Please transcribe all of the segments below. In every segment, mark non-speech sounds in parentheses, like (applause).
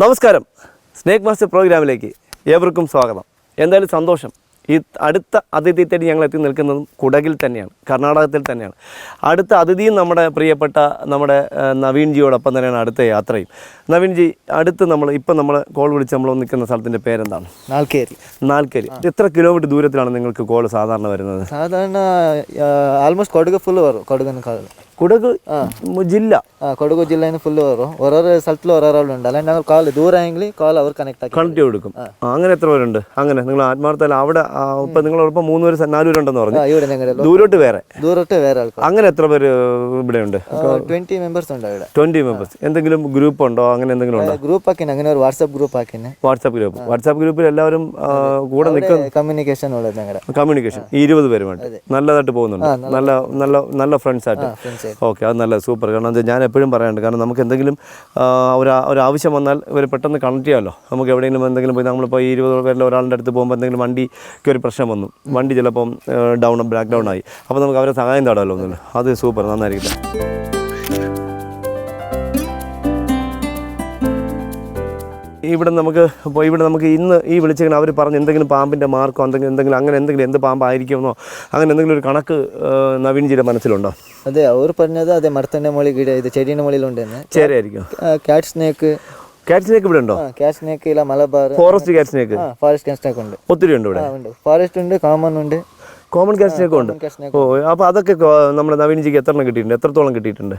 നമസ്കാരം. Snake master പ്രോഗ്രാമിലേക്ക് ഏവർക്കും സ്വാഗതം. എന്തായാലും സന്തോഷം. ഈ അടുത്ത അതിഥി തേടി ഞങ്ങൾ എത്തി നിൽക്കുന്നതും കുടകിൽ തന്നെയാണ് കർണാടകത്തിൽ തന്നെയാണ്. അടുത്ത അതിഥിയും നമ്മുടെ പ്രിയപ്പെട്ട നമ്മുടെ നവീൻ നവീൻജിയോടൊപ്പം തന്നെയാണ് അടുത്ത യാത്രയും. നവീൻജി അടുത്ത് നമ്മൾ ഇപ്പം നമ്മൾ കോൾ വിളിച്ച് നമ്മൾ നിൽക്കുന്ന സ്ഥലത്തിൻ്റെ പേരെന്താണ് ನಾಲ್ಕೇರಿ നാൽക്കരി എത്ര കിലോമീറ്റർ ദൂരത്തിലാണ് നിങ്ങൾക്ക് കോൾ സാധാരണ വരുന്നത് ಸಾಧಾರಣ ಆಲ್ಮೋಸ್ಟ್ ಕೊಡಗು ಫುಲ್ ಅವರು ಕೊಡಗನ ಕಾಲು കുടക് ജില്ല ಆ, ಕೊಡಗು ಜಿಲ್ಲೆನ ಫುಲ್ ಅವರು ಹೊರರ സ്ഥലത്തിൽ ഒരാളുണ്ട് അല്ലാണ്ട് ഞങ്ങൾ കാൾ ദൂരമെങ്കിൽ കാൾ അവർ കണക്ട് ആക്കി കണക്ട് കൊടുക്കും ആ, അങ്ങനെ എത്ര പേരുണ്ട് അങ്ങനെ നിങ്ങൾ ആത്മാർത്ഥത്തിൽ അവിടെ ആ, ഇപ്പം നിങ്ങളോടൊപ്പം മൂന്ന് പേര് സ- നാല് പേരുണ്ടെന്ന് പറഞ്ഞു ആ, ഇവിടെ ഞങ്ങളുടെ ദൂരോട്ട് വേറെ ദൂരോട്ട് വേറെ ആൾക്കാർ അങ്ങനെ എത്ര പേര് ഇവിടെയുണ്ട് ട്വന്റി മെമ്പേഴ്സ് ഉണ്ട് ഇവിടെ ട്വന്റി മെമ്പേഴ്സ് എന്തെങ്കിലും ഗ്രൂപ്പ് ഉണ്ടോ അങ്ങനെ എന്തെങ്കിലും ഉണ്ടോ? ഗ്രൂപ്പ് ആക്കിന്. അങ്ങനെ ഒരു വാട്സ്ആപ്പ് ഗ്രൂപ്പ് ആക്കിന്. വാട്സ്ആപ്പ് ഗ്രൂപ്പ് വാട്സ്ആപ്പ് ഗ്രൂപ്പിൽ എല്ലാവരും കൂടെ നിൽക്കുന്ന കമ്മ്യൂണിക്കേഷൻ ഉള്ളത് ഞങ്ങളുടെ കമ്മ്യൂണിക്കേഷൻ ഇരുപത് പേരുമായിട്ട് നല്ലതായിട്ട് പോകുന്നുണ്ട്. നല്ല നല്ല നല്ല ഫ്രണ്ട്സ് ആയിട്ട്. ഓക്കെ അത് നല്ല സൂപ്പർ. കാരണം എന്താ ഞാൻ എപ്പോഴും പറയാറുണ്ട് കാരണം നമുക്ക് എന്തെങ്കിലും ഒരു ഒരു ആവശ്യം വന്നാൽ ഇവർ പെട്ടെന്ന് കണക്ട് ചെയ്യാമല്ലോ. നമുക്ക് എവിടെയെങ്കിലും എന്തെങ്കിലും പോയി നമ്മളിപ്പോൾ ഈ ഇരുപത് പേരിൽ ഒരാളുടെ അടുത്ത് പോകുമ്പോൾ എന്തെങ്കിലും വണ്ടിക്ക് ഒരു പ്രശ്നം വന്നു. വണ്ടി ചിലപ്പം ഡൗൺ ബ്ലാക്ക് ഡൗൺ ആയി. അപ്പോൾ നമുക്ക് അവരെ സഹായം തേടാമല്ലോ ഒന്നുമില്ല. അത് സൂപ്പർ. നന്നായിരിക്കും ഇവിടെ നമുക്ക് ഇപ്പോൾ ഇവിടെ നമുക്ക് ഇന്ന് ഈ വിളിച്ചിങ്ങനെ അവർ പറഞ്ഞ് എന്തെങ്കിലും പാമ്പിന്റെ മാർക്കോ എന്തെങ്കിലും എന്തെങ്കിലും അങ്ങനെ എന്തെങ്കിലും എന്ത് പാമ്പായിരിക്കുമെന്നോ അങ്ങനെ എന്തെങ്കിലും ഒരു കണക്ക് നവീൻജിയുടെ മനസ്സിലുണ്ടോ? അതെ അവർ പറഞ്ഞത് അതെ മരത്തിന്റെ മുകളിൽ ಗಿಡ ഇത് ചെടിയുടെ മുകളിലുണ്ട് ചേരയായിരിക്കും ക്യാറ്റ് സ്നേക്ക് ക്യാറ്റ് സ്നേക്ക് ഇവിടെ ഉണ്ടോ? ക്യാറ്റ് സ്നേക്ക് ഇല്ല Malabar. Forest cat snake forest cat snake ഉണ്ട്. ഒത്തിരി ഉണ്ട് ഇവിടെ? ഉണ്ട്. ഫോറസ്റ്റ് ഉണ്ട് കോമൺ ഉണ്ട്. കോമൺ ക്യാറ്റ് സ്നേക്ക് ഉണ്ട്. ഓ അപ്പോൾ അതൊക്കെ നമ്മുടെ നവീൻജിക്ക് എത്ര കിട്ടിയിട്ടുണ്ട്? എത്രത്തോളം കിട്ടിയിട്ടുണ്ട്?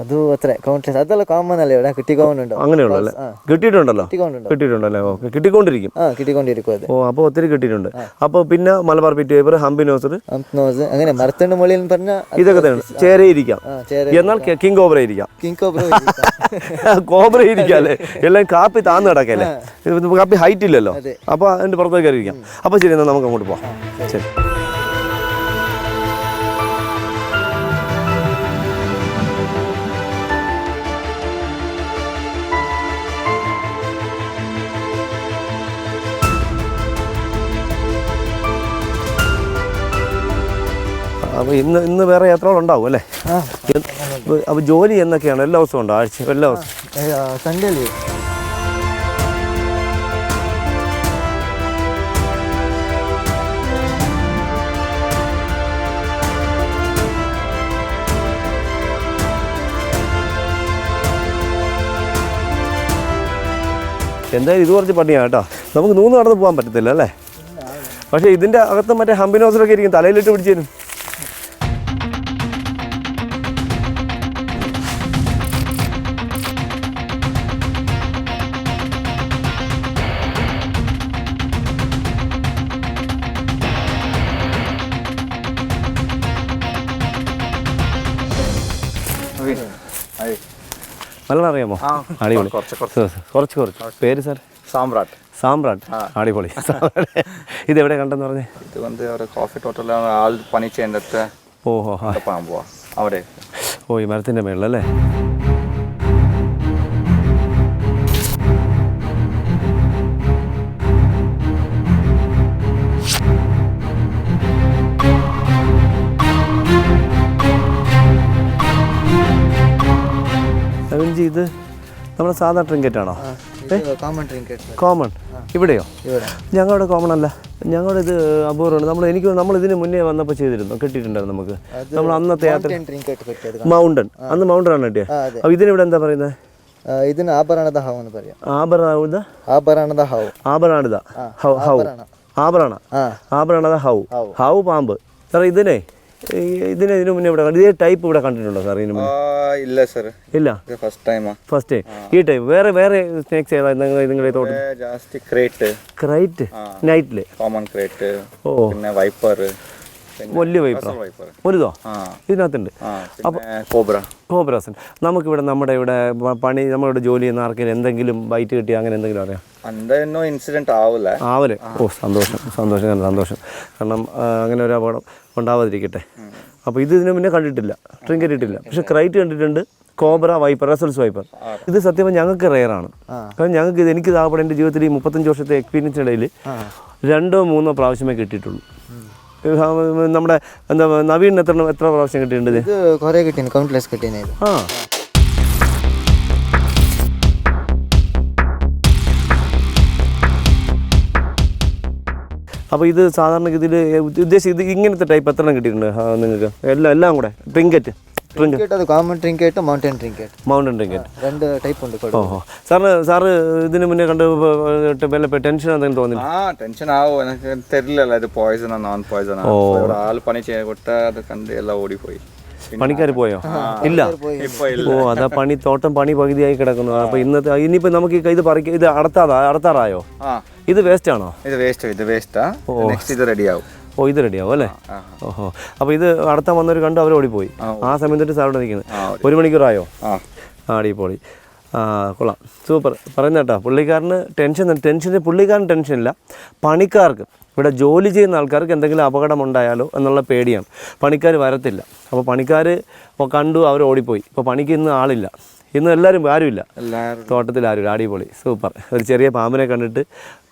അത് അത്ര കോൺഫിഡൻസ് അതല്ല കോമൺ അല്ലേ ഇവിടെ? കിട്ടിക്കോണ്ടുണ്ടോ അങ്ങനെയുള്ളൂ അല്ലേ കിട്ടിയിട്ടുണ്ടല്ലോ. കിട്ടിയിട്ടുണ്ടല്ലേ? ഓക്കെ കിട്ടിക്കൊണ്ടിരിക്കും. ആ കിട്ടിക്കൊണ്ടിരിക്കും അത്. ഓ അപ്പോൾ ഒത്തിരി കിട്ടിയിട്ടുണ്ട്. അപ്പോൾ പിന്നെ Malabar pit viper hump nosed. Nose അങ്ങനെ മരത്തിന്റെ എന്ന് പറഞ്ഞാൽ ഇതൊക്കെ തന്നെ ചേരയിരിക്കാം. എന്നാൽ കിങ് കോബ്ര ഇരിക്കാം. കിങ് കോബ്ര (laughs) കോബ്ര ഇരിക്കാം അല്ലേ? എല്ലാം കാപ്പി താന്ന് കിടക്കല്ലേ? കാപ്പി ഹൈറ്റ് ഇല്ലല്ലോ. അപ്പോൾ അതിന്റെ പുറത്തേക്ക് ഇരിക്കാം. അപ്പോൾ ശരി എന്നാൽ നമുക്ക് അങ്ങോട്ട് പോവാം. ശരി. അപ്പോൾ ഇന്ന് ഇന്ന് വേറെ യാത്രകൾ ഉണ്ടാവും അല്ലേ? അപ്പോൾ ജോലി എന്നൊക്കെയാണ് എല്ലാ ദിവസവും ഉണ്ടോ? ആഴ്ച എല്ലാ ദിവസവും? സൺഡേ ലീവ് എന്തായാലും ഇത് കുറച്ച് പണിയാണ് കേട്ടോ. നമുക്ക് നൂന്ന് നടന്ന് പോകാൻ പറ്റത്തില്ല അല്ലേ? പക്ഷേ ഇതിന്റെ അകത്ത് മറ്റേ ഹംബിനോസിലൊക്കെ ഇരിക്കും തലയിലിട്ട് പിടിച്ചേരും. നല്ലോണം അറിയാമോ? അടിപൊളി. കുറച്ച് കുറച്ച്. പേര് സാർ? സാമ്രാട്ട്. സാമ്രാട്ട്. അടിപൊളി. (laughs) ഇത് എവിടെ കണ്ടെന്ന് പറഞ്ഞേ? ഇത് കോഫി ടോട്ടലാണ് ഓഹോ അവിടെ ഓ ഈ മരത്തിന്റെ മേളിലല്ലേ? സെവൻജി ഇത് നമ്മുടെ സാധാ ട്രിങ്കറ്റാണോ കോമൺ കോമൺ ഇവിടെയോ? ഞങ്ങളുടെ കോമൺ അല്ല. ഞങ്ങളുടെ ഇത് അപൂർവമാണ് നമ്മൾ എനിക്ക് നമ്മൾ ഇതിന് മുന്നേ വന്നപ്പോൾ ചെയ്തിരുന്നു. കിട്ടിയിട്ടുണ്ടായിരുന്നു നമുക്ക്. നമ്മൾ അന്നത്തെ യാത്ര മൗണ്ടൻ അന്ന് മൗണ്ടൻ ആണ് കിട്ടിയത് അപ്പോൾ ഇതിനിവിടെ എന്താ പറയുന്നത് ഇതിന് ആഭരണത ഹൗ എന്ന് പറയാം. ആഭരണ ആഭരണത ഹൗ ആഭരണത ഹൗ ഹൗ. ആഭരണ. ആഭരണത ഹൗ. ഹൗ. പാമ്പ്. സാറേ ഇതിനെ ഇതിന് ഇതിനു മുന്നേ ഇവിടെ ഇതേ ടൈപ്പ് ഇവിടെ കണ്ടിട്ടുണ്ടോ സാർ ഇതിന് ഇല്ല സാർ ഇല്ല? ഫസ്റ്റ് ടൈമാ ഫസ്റ്റ് ഈ ടൈപ്പ് വേറെ വേറെ സ്നേക്സ് ഏതാ നിങ്ങളുടെ തോട്ടം ജാസ്തി ക്രേറ്റ് ക്രൈറ്റ് നൈറ്റിൽ കോമൺ ക്രേറ്റ് ഓ. പിന്നെ വൈപ്പർ വലിയ വൈപ്പർ വലുതോ? ഇതിനകത്തുണ്ട്. അപ്പം കോബ്ര കോബ്രാസ് നമുക്കിവിടെ നമ്മുടെ ഇവിടെ പണി നമ്മളിവിടെ ജോലി ചെയ്യുന്ന ആർക്കെങ്കിലും എന്തെങ്കിലും ബൈറ്റ് കിട്ടി അങ്ങനെ എന്തെങ്കിലും അറിയാം? എന്തെങ്കിലും ഇൻസിഡന്റ് ആവില്ല ആവൽ. ഓ സന്തോഷം. സന്തോഷം സന്തോഷം. കാരണം അങ്ങനെ ഒരു അപകടം. ഉണ്ടാവാതിരിക്കട്ടെ. അപ്പോൾ ഇത് ഇതിനു മുന്നേ കണ്ടിട്ടില്ല. ട്രിങ്കറ്റ് ഇട്ടില്ല. പക്ഷെ ക്രൈറ്റ് കണ്ടിട്ടുണ്ട്. Cobra viper Russell's viper. ഇത് സത്യം ഞങ്ങൾക്ക് റയറാണ് കാരണം ഞങ്ങൾക്ക് ഇത് എനിക്ക് ഇതാകപ്പെടെ എന്റെ ജീവിതത്തിൽ ഈ മുപ്പത്തഞ്ച് വർഷത്തെ എക്സ്പീരിയൻസിനിടയിൽ രണ്ടോ മൂന്നോ പ്രാവശ്യമേ കിട്ടിയിട്ടുള്ളൂ. നമ്മുടെ എന്താ നവീൻ എത്ര എത്ര പ്രാവശ്യം കിട്ടിയിട്ടുണ്ട് ആ. അപ്പോൾ ഇത് സാധാരണഗതിയിൽ ഉദ്ദേശിച്ച് ഉദ്ദേശിച്ചത് ഇങ്ങനത്തെ ടൈപ്പ് എത്ര കിട്ടിയിട്ടുണ്ട്? നിങ്ങൾക്ക്? എല്ലാം എല്ലാം കൂടെ? ട്രിങ്കറ്റ് മൗണ്ടൻ രണ്ട് ടൈപ്പ് ഉണ്ട് മുന്നേ ടെൻഷൻ എന്തെങ്കിലും ആ ടെൻഷൻ ആവോ? എനിക്ക് ഇത് നോൺ പണി ഓടിപ്പോയി. പണിക്കാർ പോയോ? ഇല്ല. ഇപ്പൊ ഇല്ല. ഓ അതാ പണി തോട്ടം പണി പകുതിയായി കിടക്കുന്നു. അപ്പൊ ഇന്നത്തെ ഇനിയിപ്പോ നമുക്ക് ഇത് പറിക്ക ഇത് അടത്താതാ അടത്താറായോ? ആ. ഇത് വേസ്റ്റ് ആണോ ഇത് വേസ്റ്റ് ഇത് വേസ്റ്റാ. നെക്സ്റ്റ് ഇത് റെഡി ആവും ഓ ഇത് റെഡിയാവും അല്ലേ? ഓഹോ. അപ്പൊ ഇത് അടുത്ത വന്നവർ കണ്ടു അവർ ഓടിപ്പോയി ആ സമയത്ത് സാറോട് നിൽക്കുന്നത് ആ, ഒരു മണിക്കൂറായോ? ആ ആ. അടിപൊളി. ആ കൊള്ളാം. സൂപ്പർ. പറയുന്ന കേട്ടോ പുള്ളിക്കാരന് ടെൻഷൻ ടെൻഷന് പുള്ളിക്കാരൻ ടെൻഷനില്ല പണിക്കാർക്ക് ഇവിടെ ജോലി ചെയ്യുന്ന ആൾക്കാർക്ക് എന്തെങ്കിലും അപകടം ഉണ്ടായാലോ എന്നുള്ള പേടിയാണ്. പണിക്കാർ വരത്തില്ല. അപ്പോൾ പണിക്കാർ ഇപ്പോൾ കണ്ടു അവർ ഓടിപ്പോയി. ഇപ്പോൾ പണിക്ക് ഇന്ന് ആളില്ല. ഇന്ന് എല്ലാവരും ആരുമില്ല. തോട്ടത്തിൽ ആരുമില്ല. അടിപൊളി. സൂപ്പർ. ഒരു ചെറിയ പാമ്പിനെ കണ്ടിട്ട്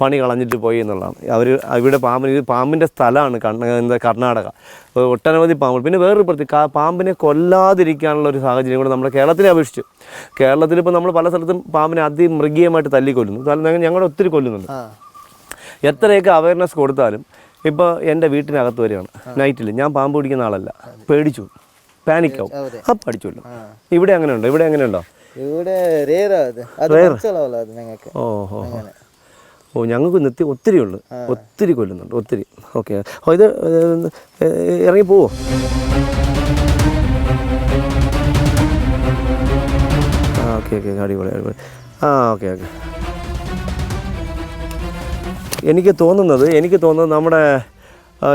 പണി കളഞ്ഞിട്ട് പോയി എന്നുള്ളതാണ്. അവർ ഇവിടെ പാമ്പിന് ഇത് പാമ്പിന്റെ സ്ഥലമാണ് കണ്ണ എന്താ കർണാടക. ഒട്ടനവധി പാമ്പ് പിന്നെ വേറൊരു പ്രത്യേക പാമ്പിനെ കൊല്ലാതിരിക്കാനുള്ള ഒരു സാഹചര്യം കൂടെ നമ്മുടെ കേരളത്തിനെ അപേക്ഷിച്ച്. കേരളത്തിൽ ഇപ്പോൾ നമ്മൾ പല സ്ഥലത്തും പാമ്പിനെ അതിമൃഗീയമായിട്ട് തല്ലിക്കൊല്ലുന്നു. കാരണം ഞങ്ങളുടെ ഒത്തിരി കൊല്ലുന്നുണ്ട്. എത്രയൊക്കെ അവയർനെസ് കൊടുത്താലും ഇപ്പോൾ എന്റെ വീട്ടിനകത്ത് വരികയാണ് നൈറ്റിൽ ഞാൻ പാമ്പ് പിടിക്കുന്ന ആളല്ല. പേടിച്ചു. പാനിക് ആവും. അപ്പം പഠിച്ചല്ലോ. ഇവിടെ അങ്ങനെ ഉണ്ടോ ഇവിടെ അങ്ങനെ ഉണ്ടോ ഇവിടെ ഓഹോ ഓ ഞങ്ങൾക്ക് നിർത്തി ഒത്തിരി ഉള്ളു ഒത്തിരി കൊല്ലുന്നുണ്ട്. ഒത്തിരി. ഓക്കെ. ഇത് ഇറങ്ങി പോവോ? ആ ഓക്കെ ഓക്കെ. അടിപൊളി അടിപൊളി. ആ ഓക്കെ ഓക്കെ. എനിക്ക് തോന്നുന്നത് എനിക്ക് തോന്നുന്നത് നമ്മുടെ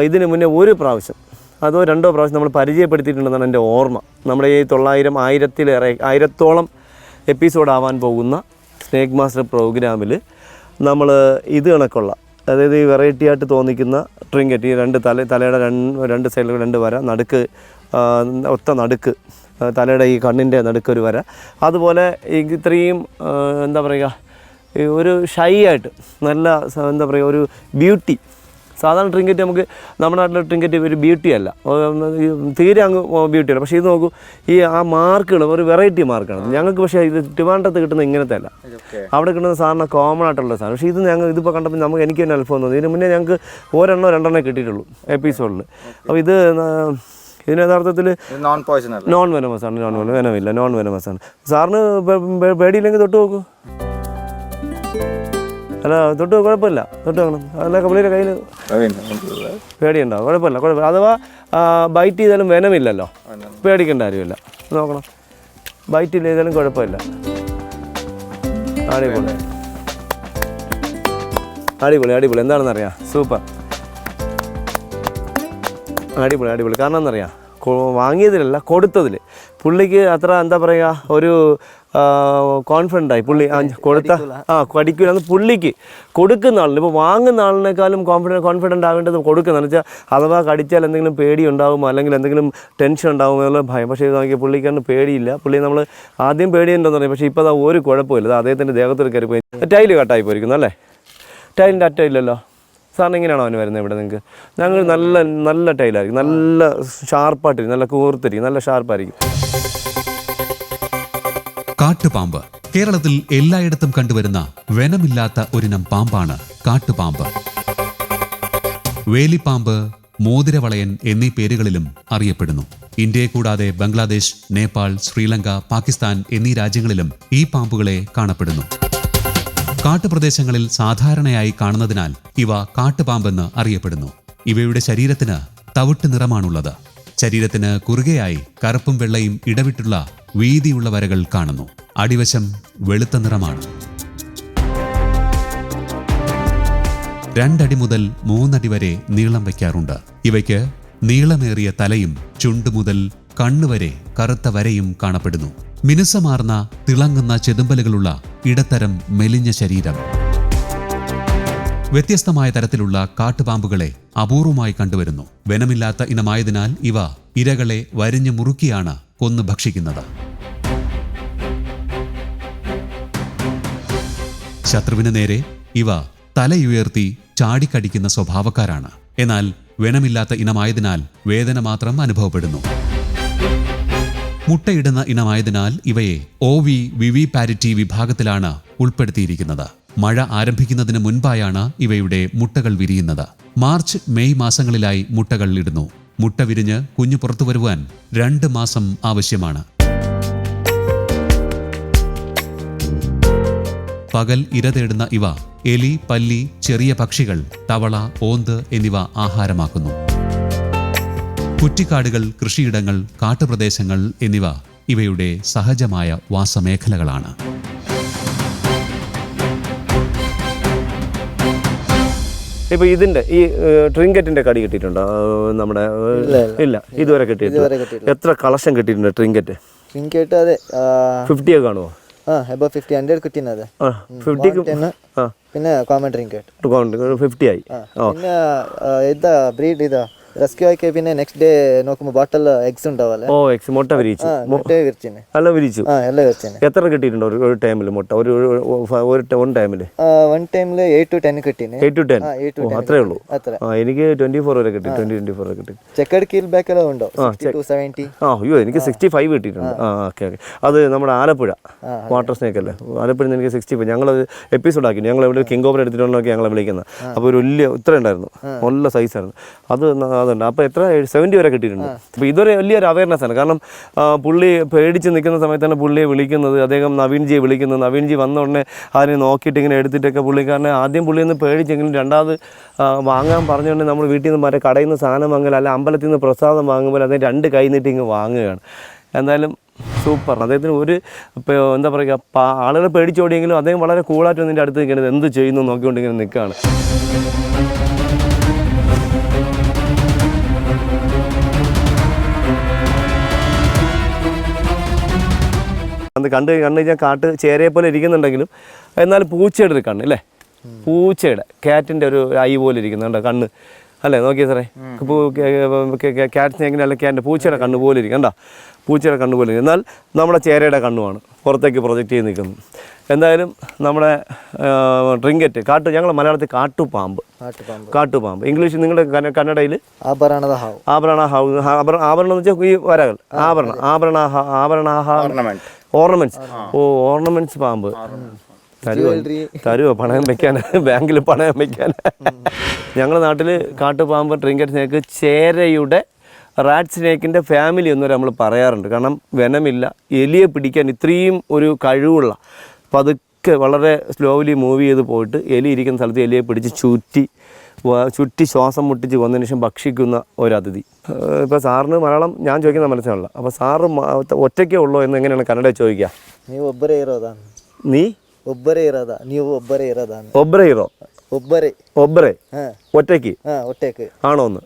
ഇതിന് മുന്നേ ഒരു പ്രാവശ്യം അതോ രണ്ടോ പ്രാവശ്യം നമ്മൾ പരിചയപ്പെടുത്തിയിട്ടുണ്ടെന്നാണ് എന്റെ ഓർമ്മ. നമ്മുടെ ഈ തൊള്ളായിരം ആയിരത്തിലേറെ ആയിരത്തോളം എപ്പിസോഡ് ആവാൻ പോകുന്ന സ്നേക്ക് മാസ്റ്റർ പ്രോഗ്രാമിൽ നമ്മൾ ഇത് കണക്കുള്ള അതായത് ഈ വെറൈറ്റി ആയിട്ട് തോന്നിക്കുന്ന ട്രിങ്കറ്റ് ഈ രണ്ട് തല തലയുടെ രണ്ട് രണ്ട് സൈഡിൽ രണ്ട് വര നടുക്ക് ഒത്ത നടുക്ക് തലയുടെ ഈ കണ്ണിന്റെ നടുക്കൊരു വര. അതുപോലെ ഇത്രയും എന്താ പറയുക ഒരു ഷൈ ആയിട്ട് നല്ല എന്താ പറയുക ഒരു ബ്യൂട്ടി സാധാരണ ട്രിങ്കറ്റ് നമുക്ക് നമ്മുടെ നാട്ടിലെ ട്രിങ്കറ്റ് ഒരു ബ്യൂട്ടി അല്ല. തീരെ അങ്ങ് ബ്യൂട്ടി അല്ല. പക്ഷേ ഇത് നോക്കൂ ഈ ആ മാർക്കുകൾ ഒരു വെറൈറ്റി മാർക്കാണ്. ഞങ്ങൾക്ക് പക്ഷേ ഇത് ട്രിവാൻഡ്രത്ത് കിട്ടുന്ന ഇങ്ങനത്തെ അല്ല. അവിടെ കിട്ടുന്ന സാധാരണ കോമൺ ആയിട്ടുള്ള സാധനം. പക്ഷേ ഇത് ഞങ്ങൾ ഇതിപ്പോൾ കണ്ടപ്പോൾ നമുക്ക് എനിക്ക് തന്നെ അത്ഭുതം തോന്നി. ഇതിന് മുന്നേ ഞങ്ങൾക്ക് ഒരെണ്ണോ രണ്ടെണ്ണേ കിട്ടിയിട്ടുള്ളൂ എപ്പിസോഡിൽ അപ്പോൾ ഇത് ഇതിന് യഥാർത്ഥത്തിൽ നോൺ പോയിസൺ നോൺ വെനമസ് ആണ് നോൺ വെനമില്ല നോൺ വെനമസ് ആണ് സാറിന് പേടിയില്ലെങ്കിൽ തൊട്ട് നോക്കൂ. അല്ല തൊട്ട് കുഴപ്പമില്ല. തൊട്ട് വെക്കണം അല്ല കമ്പളിയുടെ കയ്യിൽ പേടിയുണ്ടോ? കുഴപ്പമില്ല കുഴപ്പമില്ല. അഥവാ ബൈറ്റ് ചെയ്താലും വേനമില്ലല്ലോ. പേടിക്കേണ്ട കാര്യമില്ല. നോക്കണം. ബൈറ്റ് ചെയ്താലും കുഴപ്പമില്ല. അടിപൊളി. അടിപൊളി അടിപൊളി. എന്താണെന്ന് അറിയാം സൂപ്പർ അടിപൊളി അടിപൊളി. കാരണം എന്നറിയാം വാങ്ങിയതിലല്ല കൊടുത്തതിൽ പുള്ളിക്ക് അത്ര എന്താ പറയുക ഒരു കോൺഫിഡന്റ് ആയി. പുള്ളി ആ, കൊടുത്ത ആ കടിക്കൂല പുള്ളിക്ക് കൊടുക്കുന്ന ആളിന് ഇപ്പോൾ വാങ്ങുന്ന ആളിനേക്കാളും കോൺഫിഡൻ കോൺഫിഡന്റ് ആവേണ്ടത് കൊടുക്കുന്നതെന്ന് വെച്ചാൽ അഥവാ കടിച്ചാൽ എന്തെങ്കിലും പേടി ഉണ്ടാകുമോ അല്ലെങ്കിൽ എന്തെങ്കിലും ടെൻഷൻ ഉണ്ടാകുമോ എന്നുള്ള ഭയം. പക്ഷേ ഇത് നോക്കിയാൽ പുള്ളിക്കാരന് പേടിയില്ല. പുള്ളി നമ്മൾ ആദ്യം പേടിയുണ്ടെന്ന് പറയും പക്ഷേ ഇപ്പോൾ അത് ഒരു കുഴപ്പമില്ല. അത് അദ്ദേഹത്തിന്റെ ദേഹത്തിൽ കയറി പോയി ടൈൽ കട്ടായി പോയിരിക്കുന്നു അല്ലേ? ടൈലിന്റെ അറ്റ ഇല്ലല്ലോ. സാറിന് എങ്ങനെയാണോ അവന് വരുന്നത് ഇവിടെ നിങ്ങൾക്ക്? ഞങ്ങൾ നല്ല നല്ല ടൈലായിരിക്കും നല്ല ഷാർപ്പായിട്ടിരിക്കും നല്ല കൂർത്തിരിക്കും. നല്ല ഷാർപ്പായിരിക്കും കാട്ടുപാമ്പ്. കേരളത്തിൽ എല്ലായിടത്തും കണ്ടുവരുന്ന വെനമില്ലാത്ത ഒരിനം പാമ്പാണ് കാട്ടുപാമ്പ്. വേലിപ്പാമ്പ് മോതിരവളയൻ എന്നീ പേരുകളിലും അറിയപ്പെടുന്നു. ഇന്ത്യയെ കൂടാതെ ബംഗ്ലാദേശ് നേപ്പാൾ ശ്രീലങ്ക പാകിസ്ഥാൻ എന്നീ രാജ്യങ്ങളിലും ഈ പാമ്പുകളെ കാണപ്പെടുന്നു. കാട്ടുപ്രദേശങ്ങളിൽ സാധാരണയായി കാണുന്നതിനാൽ ഇവ കാട്ടുപാമ്പെന്ന് അറിയപ്പെടുന്നു. ഇവയുടെ ശരീരത്തിന് തവിട്ട് നിറമാണുള്ളത്. ശരീരത്തിന് കുറുകയായി കറുപ്പും വെള്ളയും ഇടവിട്ടുള്ള വീതിയുള്ള വരകൾ കാണുന്നു. അടിവശം വെളുത്ത നിറമാണ്. രണ്ടടി മുതൽ മൂന്നടി വരെ നീളം വയ്ക്കാറുണ്ട്. ഇവയ്ക്ക് നീളമേറിയ തലയും ചുണ്ട് മുതൽ കണ്ണുവരെ കറുത്ത വരയും കാണപ്പെടുന്നു. മിനുസമാർന്ന തിളങ്ങുന്ന ചെതുമ്പലുകളുള്ള ഇടത്തരം മെലിഞ്ഞ ശരീരം. വ്യത്യസ്തമായ തരത്തിലുള്ള കാട്ടുപാമ്പുകളെ അപൂർവമായി കണ്ടുവരുന്നു. വനമില്ലാത്ത ഇനമായതിനാൽ ഇവ ഇരകളെ വരിഞ്ഞു മുറുക്കിയാണ് കൊന്നു ഭക്ഷിക്കുന്നത്. ശത്രുവിന് നേരെ ഇവ തലയുയർത്തി ചാടിക്കടിക്കുന്ന സ്വഭാവക്കാരാണ്. എന്നാൽ വനമില്ലാത്ത ഇനമായതിനാൽ വേദന മാത്രം അനുഭവപ്പെടുന്നു. മുട്ടയിടുന്ന ഇനമായതിനാൽ ഇവയെ ഒ വി വിവി പാരിറ്റി വിഭാഗത്തിലാണ് ഉൾപ്പെടുത്തിയിരിക്കുന്നത്. മഴ ആരംഭിക്കുന്നതിന് മുൻപായാണ് ഇവയുടെ മുട്ടകൾ വിരിയുന്നത്. മാർച്ച് മെയ് മാസങ്ങളിലായി മുട്ടകൾ ഇടുന്നു. മുട്ട വിരിഞ്ഞ് കുഞ്ഞു പുറത്തു വരുവാൻ രണ്ട് മാസം ആവശ്യമാണ്. പകൽ ഇര തേടുന്ന ഇവ എലി പല്ലി ചെറിയ പക്ഷികൾ തവള ഓന്ത് എന്നിവ ആഹാരമാക്കുന്നു. കുറ്റിക്കാടുകൾ കൃഷിയിടങ്ങൾ കാട്ടുപ്രദേശങ്ങൾ എന്നിവ ഇവയുടെ സഹജമായ വാസമേഖലകളാണ്. ഇപ്പൊ ഇതിന്റെ ഈ ട്രിങ്കറ്റിന്റെ കടി കിട്ടിയിട്ടുണ്ടോ? നമ്മുടെ ഇല്ല ഇതുവരെ കിട്ടിയിട്ടില്ല. എത്ര കളശം കിട്ടിയിട്ടുണ്ട് ട്രിങ്കറ്റ്? ട്രിങ്കറ്റ് അതെ ഫിഫ്റ്റി ഒക്കെ കാണുമോ പിന്നെ കോമൺ ട്രിങ്കറ്റ് ഫിഫ്റ്റി ആയി പിന്നെ ഇതാ ബ്രീഡ് ഇതാ? റെസ്ക്യൂ ആക്കി പിന്നെ നെക്സ്റ്റ് ഡേ നോക്കുമ്പോ ബോട്ടൽ എഗ്സ് ഉണ്ടാവല്ലേ ഓ മുട്ട വിരിച്ചു മുട്ട വിരിച്ചു എത്ര കിട്ടിയിട്ടുണ്ടോ ഒരു മുട്ട? ഒരു ഒരു വൺ ടൈമിൽ ടൈമിൽ എയ്റ്റ് ടു ടു അത്രേ ഉള്ളൂ. എനിക്ക് വരെ കിട്ടി ഉണ്ടോ? എനിക്ക് സിക്സ്റ്റി ഫൈവ് കിട്ടിയിട്ടുണ്ട്. ആ. ഓക്കെ ഓക്കെ അത് നമ്മുടെ ആലപ്പുഴ വാട്ടർ സ്നേക്ക് അല്ലേ? ആലപ്പുഴ എനിക്ക് സിക്സ്റ്റി ഫൈവ് ഞങ്ങൾ എപ്പിസോഡ് ആക്കി ഞങ്ങൾ ഇവിടെ കിങ് ഓവർ എടുത്തിട്ടുണ്ടോ ഞങ്ങളെ വിളിക്കുന്നത് അപ്പോൾ ഒരു വലിയ ഉത്തരം ഉണ്ടായിരുന്നു. നല്ല സൈസായിരുന്നു അത് അതുണ്ട് അപ്പോൾ എത്ര? സെവന്റി വരെ കിട്ടിയിട്ടുണ്ട്. അപ്പോൾ ഇതൊരു വലിയൊരു അവയർനെസ് ആണ്. കാരണം പുള്ളി പേടിച്ച് നിൽക്കുന്ന സമയത്താണ് പുള്ളിയെ വിളിക്കുന്നത് അദ്ദേഹം നവീൻജിയെ വിളിക്കുന്നത്. നവീൻജി വന്ന ഉടനെ അതിനെ നോക്കിയിട്ട് ഇങ്ങനെ എടുത്തിട്ടൊക്കെ പുള്ളിക്കാരനെ ആദ്യം പുള്ളി ഒന്ന് പേടിച്ചെങ്കിലും രണ്ടാമത് വാങ്ങാൻ പറഞ്ഞുകൊണ്ട് നമ്മൾ വീട്ടിൽ നിന്ന് മറ്റേ കടയിൽ നിന്ന് സാധനം വാങ്ങൽ അല്ല അമ്പലത്തിൽ നിന്ന് പ്രസാദം വാങ്ങുമ്പോൾ അദ്ദേഹം രണ്ട് കൈ നീട്ടി ഇങ്ങ് വാങ്ങുകയാണ്. എന്തായാലും സൂപ്പർ അദ്ദേഹത്തിന് ഒരു ഇപ്പോൾ എന്താ പറയുക ആളുകളെ ആളുകൾ പേടിച്ചോടിയെങ്കിലും അദ്ദേഹം വളരെ കൂളായിട്ട് നിന്റെ അടുത്ത് നിൽക്കുന്നത് എന്ത് ചെയ്യുന്നു നോക്കിക്കൊണ്ടിങ്ങനെ നിൽക്കുകയാണ്. കടന്ന് കണ്ട് കണ്ടു കഴിഞ്ഞാൽ കാട്ട് ചേരയെ പോലെ ഇരിക്കുന്നുണ്ടെങ്കിലും എന്നാൽ പൂച്ചയുടെ ഒരു കണ്ണ് അല്ലേ? പൂച്ചയുടെ കാറ്റിന്റെ ഒരു ഐ പോലെ ഇരിക്കുന്നുണ്ട് കണ്ണ് അല്ലേ? നോക്കിയ സാറേ. ക്യാറ്റിനെ എങ്ങനെ അല്ല ക്യാറ്റിന്റെ പൂച്ചയുടെ കണ്ണ് പോലെ ഇരിക്കും കണ്ടോ? പൂച്ചയുടെ കണ്ണ് പോലെ ഇരിക്കും. എന്നാൽ നമ്മുടെ ചേരയുടെ കണ്ണുമാണ് പുറത്തേക്ക് പ്രൊജക്റ്റ് ചെയ്ത് നിൽക്കുന്നത്. എന്തായാലും നമ്മുടെ ട്രിങ്കറ്റ് കാട്ടു ഞങ്ങൾ മലയാളത്തിൽ കാട്ടുപാമ്പ്. കാട്ടുപാമ്പ്. ഇംഗ്ലീഷിൽ നിങ്ങളുടെ കന്നഡയിൽ ആഭരണ ആഭരണ ആഭരണം എന്ന് വെച്ചാൽ ഈ വരകൾ. ആഭരണം ആഭരണ ആഭരണ ഓർണമെന്റ്സ്. ഓ ഓർണമെന്റ്സ് പാമ്പ്. തരുവോ? തരുവോ? പണയം വെക്കാൻ ബാങ്കിൽ പണയം വെക്കാൻ. ഞങ്ങളുടെ നാട്ടിൽ കാട്ടുപാമ്പ് ട്രിങ്കറ്റ് സ്നേക്ക് ചേരയുടെ റാറ്റ് സ്നേക്കിന്റെ ഫാമിലി എന്ന് നമ്മൾ പറയാറുണ്ട്. കാരണം വനമില്ല. എലിയെ പിടിക്കാൻ ഇത്രയും ഒരു കഴിവുള്ള പതുക്കെ വളരെ സ്ലോലി മൂവ് ചെയ്ത് പോയിട്ട് എലി ഇരിക്കുന്ന സ്ഥലത്ത് എലിയെ പിടിച്ച് ചുറ്റി ചുറ്റി ശ്വാസം മുട്ടിച്ച് വന്ന ശേഷം ഭക്ഷിക്കുന്ന ഒരു അതിഥി ഇപ്പോൾ സാറിന് മലയാളം ഞാൻ ചോദിക്കുന്ന മനസ്സിലാണല്ല. അപ്പോൾ സാറ് ഒറ്റയ്ക്കേ ഉള്ളോ എന്ന് എങ്ങനെയാണ് കന്നഡ ചോദിക്കുക നീ ഒബ്ബരേ ഇറോതാണ് നീ? ഒബ്ബരേ ഇറോതാ നീ ഒബ്ബരേ ഇറോതാണ് ഒബ്ബരേ ഹീറോ? ഒബ്ബരേ. ഒബ്ബരേ? ഒറ്റയ്ക്ക്? ഒറ്റയ്ക്ക്. ആണോ ഒന്ന്?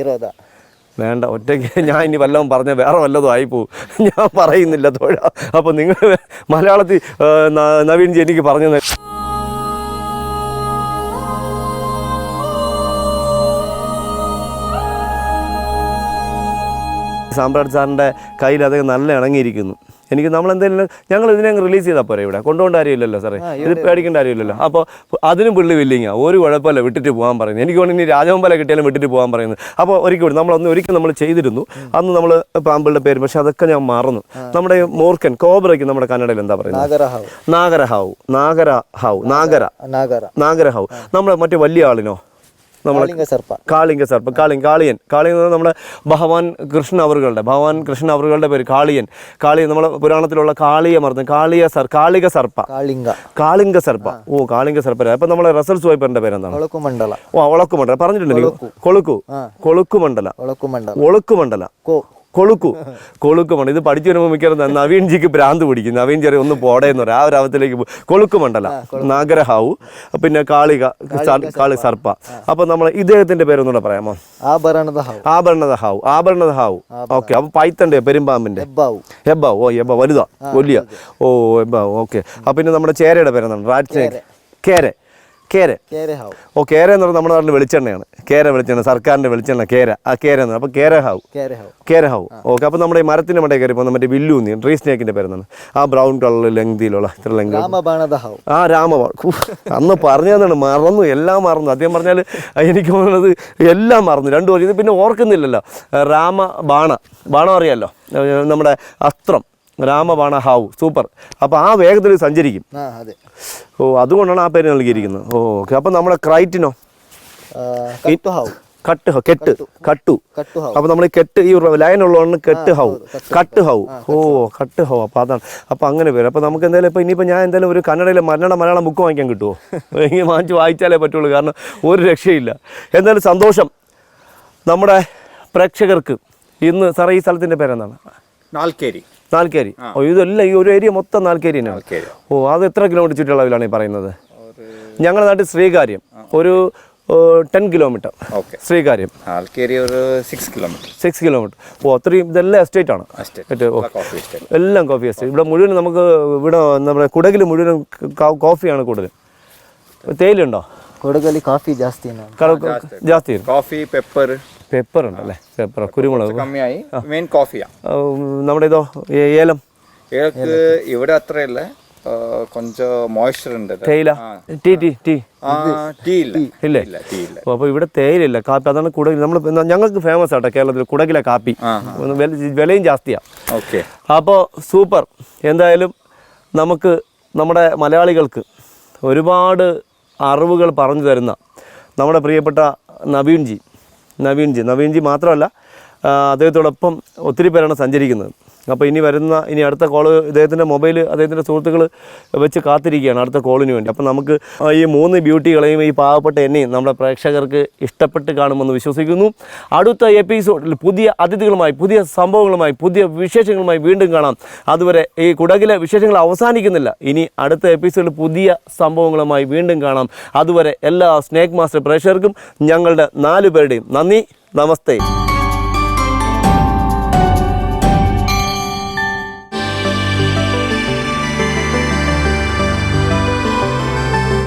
ഇറോതാ വേണ്ട ഒറ്റയ്ക്ക്. (laughs) ഞാൻ ഇനി വല്ലതും പറഞ്ഞ വേറെ വല്ലതും ആയിപ്പോവും (laughs) ഞാൻ പറയുന്നില്ല തോഴ. അപ്പോൾ നിങ്ങൾ മലയാളത്തിൽ നവീൻജി എനിക്ക് പറഞ്ഞു സാമ്രാട്ട് സാറിന്റെ കയ്യിൽ അതൊക്കെ നല്ല ഇണങ്ങിയിരിക്കുന്നു. എനിക്ക് നമ്മൾ എന്തെങ്കിലും ഞങ്ങൾ ഇതിനെ റിലീസ് ചെയ്താൽ പോരെ ഇവിടെ. കൊണ്ടുപോകേണ്ട കാര്യമില്ലല്ലോ സാറേ. ഇത് പേടിക്കേണ്ട കാര്യമില്ലല്ലോ. അപ്പോൾ അതിനും പുള്ളി വില്ലിങ്ങ ഒരു കുഴപ്പമില്ല വിട്ടിട്ട് പോകാൻ പറയുന്നത് എനിക്ക് തോന്നുന്നു ഇനി രാജവമ്പല കിട്ടിയാലും വിട്ടിട്ട് പോകാൻ പറയുന്നത് അപ്പോൾ ഒരിക്കൽ നമ്മളൊന്ന് ഒരിക്കൽ നമ്മൾ ചെയ്തിരുന്നു. അന്ന് നമ്മൾ പാമ്പിളുടെ പേര് പക്ഷേ അതൊക്കെ ഞാൻ മറന്നു. നമ്മുടെ മോർക്കൻ കോബ്രയ്ക്ക് നമ്മുടെ കന്നഡയിൽ എന്താ പറയുന്നത്? നാഗരഹാവ്. നാഗരഹാവ്. നാഗരഹാവ് നാഗര. നാഗര. നാഗരഹാവ് നമ്മുടെ മറ്റേ വലിയ ആളിനോ? കാളിംഗ സർപ്പം. കാളിംഗ് കാളിയൻ. കാളിയൻ എന്ന് നമ്മുടെ ഭഗവാൻ കൃഷ്ണ അവറുകളുടെ ഭഗവാൻ കൃഷ്ണ അവറുകളുടെ പേര് കാളിയൻ. കാളി നമ്മളെ പുരാണത്തിലുള്ള കാളിയ മർദ്ദം കാളിയ സർ കാളിക സർപ്പ. കാളിംഗ സർപ്പ. ഓ കാളിംഗ സർപ്പ അപ്പൊ നമ്മളെ റസൽ സ്വൈപ്പറിന്റെ പേരെന്താണ്? ഓ അവളക്കുമണ്ഡല പറഞ്ഞിട്ടുണ്ടെങ്കിൽ കൊളുക്കു. കൊളുക്കുമണ്ഡല ഒളുക്കുമണ്ഡല കൊളുക്കു. കൊളുക്കുമണ്ട ഇത് പഠിച്ചു വരുമ്പോൾ മിക്കവാറും നവീൻജിക്ക് ഭ്രാന്ത് പിടിക്കും. നവീൻ ചെറിയ ഒന്ന് പോടേ എന്ന് ആ ഒരു അവത്തിലേക്ക് മണ്ഡല നാഗരഹാവു. പിന്നെ കാളിക കാളി സർപ്പ. അപ്പൊ നമ്മൾ ഇദ്ദേഹത്തിന്റെ പേരൊന്നുകൂടെ പറയാമോ? ആഭരണത ഹാവു ആഭരണത ഹാവു ഓക്കെ. അപ്പൊ പൈത്തണ്ടേ പെരുമ്പാമ്പിന്റെ? എബ്ബാവു ഓ എബ്ബാവ് വലുതാ. വലിയ. ഓ എബ്ബാവു ഓക്കെ. അപ്പൊ പിന്നെ നമ്മുടെ ചേരയുടെ പേരെന്താണ്? റാറ്റ് കേര കേര. ഓ കേര എന്ന് പറഞ്ഞാൽ നമ്മുടെ നാട്ടിൽ വെളിച്ചെണ്ണയാണ്. കേര വെളിച്ചെണ്ണ സർക്കാരിന്റെ വെളിച്ചെണ്ണ കേര. ആ കേര എന്ന് അപ്പോൾ കേര ഹാവ് കേര ഹാവ് ഓക്കെ അപ്പോൾ നമ്മുടെ ഈ മരത്തിന്റെ മണ്ടേ കയറി പോകുന്ന മറ്റേ വില്ലൂന്നി ട്രീ സ്നേക്കിന്റെ പേരെന്നാണ് ആ ബ്രൗൺ കളർ ലെങ്തിയിലുള്ള ഇത്ര ലെങ്തി. ആ രാമബാണ അന്ന് പറഞ്ഞു മറന്നു എല്ലാം മറന്നു. അദ്ദേഹം പറഞ്ഞാൽ എനിക്ക് തോന്നുന്നത് എല്ലാം മറന്നു. രണ്ടു വർഷം പിന്നെ ഓർക്കുന്നില്ലല്ലോ. രാമ ബാണ ബാണം അറിയാലോ നമ്മുടെ അസ്ത്രം. രാമബാണ ഹാവു. സൂപ്പർ. അപ്പോൾ ആ വേഗത്തിൽ സഞ്ചരിക്കും. ഓ അതുകൊണ്ടാണ് ആ പേര് നൽകിയിരിക്കുന്നത്. ഓ ഓക്കെ. അപ്പോൾ നമ്മുടെ ക്രൈറ്റിനോ? കട്ട് ഹൗ കെട്ട്. കട്ടു. അപ്പൊ നമ്മൾ കെട്ട് ഈ ലൈൻ ഉള്ളതാണ് കെട്ട് ഹൗ കട്ട് ഹൗ ഓ കട്ട് ഹൗ അപ്പൊ അതാണ്. അപ്പൊ അങ്ങനെ പേര്. അപ്പൊ നമുക്ക് എന്തായാലും ഇപ്പൊ ഇനിയിപ്പോ ഞാൻ എന്തായാലും ഒരു കന്നഡയിലെ മലയാളം മലയാളം ബുക്ക് വാങ്ങിക്കാൻ കിട്ടുമോ (laughs) എങ്കിൽ വാങ്ങിച്ച് വായിച്ചാലേ പറ്റുള്ളൂ. കാരണം ഒരു രക്ഷയില്ല. എന്തായാലും സന്തോഷം. നമ്മുടെ പ്രേക്ഷകർക്ക് ഇന്ന് സാറേ ഈ സ്ഥലത്തിന്റെ പേരെന്താണ്? നാൽക്കേരി. നാൽക്കേരി. ഓ ഇതല്ല ഈ ഒരു ഏരിയ മൊത്തം നാൽക്കേരിയാണ് ഓ അത് എത്ര കിലോമീറ്റർ ചുറ്റളവിലാണ് ഈ പറയുന്നത്? ഞങ്ങളുടെ നാട്ടിൽ ശ്രീകാര്യം. ഒരു ടെൻ കിലോമീറ്റർ ശ്രീകാര്യം. ഒരു സിക്സ് കിലോമീറ്റർ സിക്സ് കിലോമീറ്റർ ഓ അത്രയും ഇതെല്ലാം എസ്റ്റേറ്റ് ആണ്. എല്ലാം കോഫി എസ്റ്റേറ്റ് ഇവിടെ മുഴുവൻ നമുക്ക് ഇവിടെ നമ്മുടെ കുടകിൽ മുഴുവൻ കോഫിയാണ് കൂടുതലും. തേയിലുണ്ടോ കുടകിൽ കാഫി ജാസ്തി ജാസ്തി. കോഫി പെപ്പർ പെപ്പർ ഉണ്ടല്ലേ? പേപ്പർ കുരുമുളക്. കമ്മിയായി. മെയിൻ കോഫിയാ ആ, നമ്മുടെ ഇതോ ഏലം. ഏലക്ക് ഇവിടെ അത്രയല്ല കൊഞ്ചം മോയ്സ്ചർ ഉണ്ട് തേയില. Tea tea tea. ടീ ഇല്ല. ഇല്ല. അപ്പോൾ ഇവിടെ കാപ്പി അതാണ് കുടകിൽ. നമ്മൾ ഞങ്ങൾക്ക് ഫേമസ് ആട്ടോ കേരളത്തിൽ കുടകിലെ കാപ്പി. വിലയും ജാസ്തിയാണ് ഓക്കെ. അപ്പോൾ സൂപ്പർ. എന്തായാലും നമുക്ക് നമ്മുടെ മലയാളികൾക്ക് ഒരുപാട് അറിവുകൾ പറഞ്ഞു തരുന്ന നമ്മുടെ പ്രിയപ്പെട്ട നവീൻജി. നവീൻജി. നവീൻജി മാത്രമല്ല അദ്ദേഹത്തോടൊപ്പം ഒത്തിരി പേരാണ് സഞ്ചരിക്കുന്നത്. അപ്പോൾ ഇനി വരുന്ന ഇനി അടുത്ത കോൾ ഇദ്ദേഹത്തിന്റെ മൊബൈൽ അദ്ദേഹത്തിന്റെ സുഹൃത്തുക്കൾ വെച്ച് കാത്തിരിക്കുകയാണ് അടുത്ത കോളിന് വേണ്ടി. അപ്പോൾ നമുക്ക് ഈ മൂന്ന് ബ്യൂട്ടികളെയും ഈ പാവപ്പെട്ട എന്നെയും നമ്മുടെ പ്രേക്ഷകർക്ക് ഇഷ്ടപ്പെട്ട് കാണുമെന്ന് വിശ്വസിക്കുന്നു. അടുത്ത എപ്പിസോഡിൽ പുതിയ അതിഥികളുമായി പുതിയ സംഭവങ്ങളുമായി പുതിയ വിശേഷങ്ങളുമായി വീണ്ടും കാണാം. അതുവരെ ഈ കുടകിലെ വിശേഷങ്ങൾ അവസാനിക്കുന്നില്ല. ഇനി അടുത്ത എപ്പിസോഡിൽ പുതിയ സംഭവങ്ങളുമായി വീണ്ടും കാണാം. അതുവരെ എല്ലാ സ്നേക് മാസ്റ്റർ പ്രേക്ഷകർക്കും ഞങ്ങളുടെ നാലു പേരുടെയും നന്ദി നമസ്തേ.